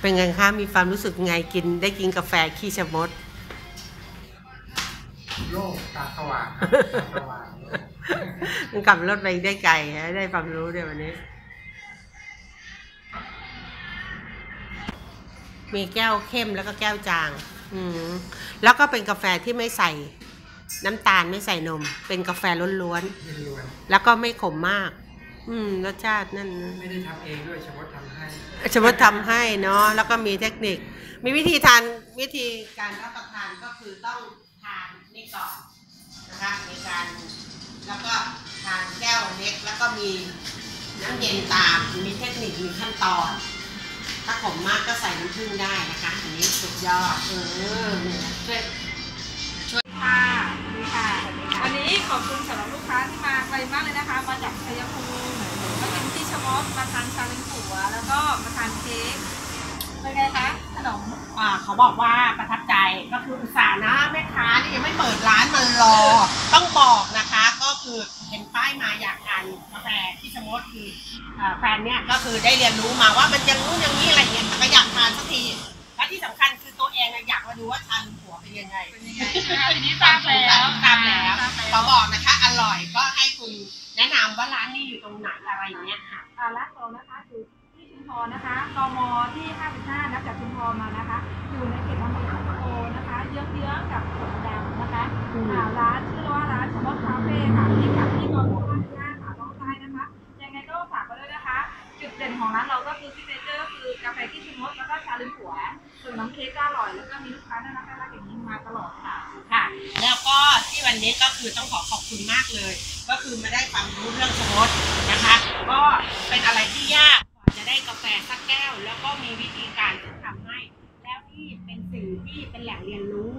เป็นไงคะมีความรู้สึกไงกิน ได้กินกาแฟขี้ชะมด โลกตาสว่างตาสว่างมันขับรถไปได้ไกลฮะได้ความรู้ด้วยวันนี้ มีแก้วเข้มแล้วก็แก้วจาง อืมแล้วก็เป็นกาแฟที่ไม่ใส่ น้ำตาลไม่ใส่นม เป็นกาแฟล้วนล้วนๆแล้วก็ไม่ขมมาก อืมรสชาตินั่นๆไม่ได้ทำเองด้วยเฉพาะทำให้สมมติทำให้เนาะแล้วก็มีเทคนิค มีวิธีทานวิธีการรับประทานก็คือต้องทานนี่ก่อนนะคะในการแล้วก็ทานแก้วเล็กแล้วก็มีน้ำเย็นตามมีเทคนิคมีขั้นตอน ถ้าขมมากก็ใส่น้ำผึ้งได้นะคะ อันนี้สุดยอดเออเนี่ยช่วยะมอสมาทานชาลิงหัวแล้วก็มาทานเค้กเป็นไงคะขนมอ่าเขาบอกว่าประทับใจก็คืออุตส่าห์นะแม่ค้านี่ยังไม่เปิดร้านมารอ ต้องบอกนะคะ ก็คือเห็นป้ายมาอยากทานกาแฟที่สมมติคืออ่าแฟนเนี่ยก็คือได้เรียนรู้มาว่ามันยังนู้นอย่างนี้อะไรเงี้ยก็อยากทานสักทีและที่สำคัญคือตัวเองอะอยากมาดูว่าชาลูหัวเป็นยังไงเป็นยังไงคะทีนี้ทราบแล้วทราบแล้ว ว่าร้านนี้อยู่ตรงไหนอะไรอย่างเงี้ยค่ะอ่าร้านเรานะคะอยู่ที่ชุมพรนะคะกมที่ 55นับจากชุมพรมานะคะ อยู่ในเขตอำเภอสังโตนะคะ เยื้องๆกับสวนแดงนะคะอืมอ่าร้านชื่อว่าร้านชมอสคาเฟ่ค่ะที่กับที่กม55ค่ะต้องใต้นะคะ ยังไงก็ฝากไว้ด้วยนะคะ จุดเด่นของร้านเราก็คือซิกเนเจอร์คือกาแฟที่ชิมดแล้วก็ชาลิมผัวส่วนน้ำเค้กก็อร่อยแล้วก็มีลูกค้าน่ารักน่ารักอย่างนี้มาตลอดค่ะค่ะ แล้วก็ที่วันนี้ก็คือต้องขอขอบคุณมากเลย ก็คือมาได้ความรู้เรื่องชมดนะคะ ก็เป็นอะไรที่ยากกว่าจะได้กาแฟสักแก้ว แล้วก็มีวิธีการที่ทำให้ แล้วที่เป็นสิ่งที่เป็นแหล่งเรียนรู้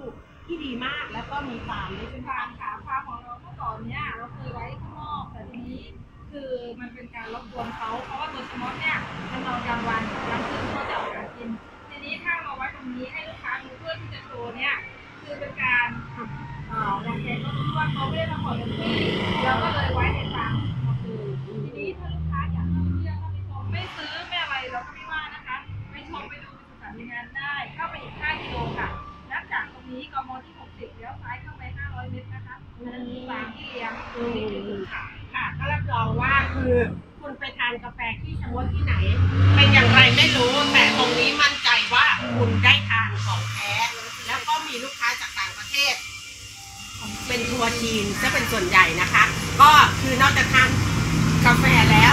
ที่ดีมากแล้วก็มีฟาร์มด้วยเป็ในไหมฟาร์มค่ะฟาร์มของเราเมื่อก่อนเนี้ยเราเคยไว้ข้างนอกแต่ทีนี้คือมันเป็นการรบกวนเขาเพราะว่าตัวชิมดเนี่ยมันนอนกลางวันกลางคืนเขาจะออกหากิน ทีนี้ถ้าเราไว้ตรงนี้ให้ลูกค้าดูเพื่อที่จะโชว์เนี่ยคือเป็นการเอ่อรังแกก็รู้ว่าเขาไม่ได้ทำหมดเลยเราก็ ดูไปศึกษาในงานได้เข้าไปอีก 5 กิโลค่ะนับจากตรงนี้กมที่ 60เลี้ยวซ้ายเข้าไป 500 เมตรนะคะนั่นฟาร์มที่เลี้ยงอืนี่คือค่ะค่ะ ก็รับรองว่าคือคุณไปทานกาแฟที่ชะมดที่ไหน เป็นอย่างไรไม่รู้ แต่ตรงนี้มั่นใจว่าคุณได้ทานของแท้ แล้วก็มีลูกค้าจากต่างประเทศ เป็นทัวร์จีนจะเป็นส่วนใหญ่นะคะ ก็คือนอกจากทานกาแฟแล้ว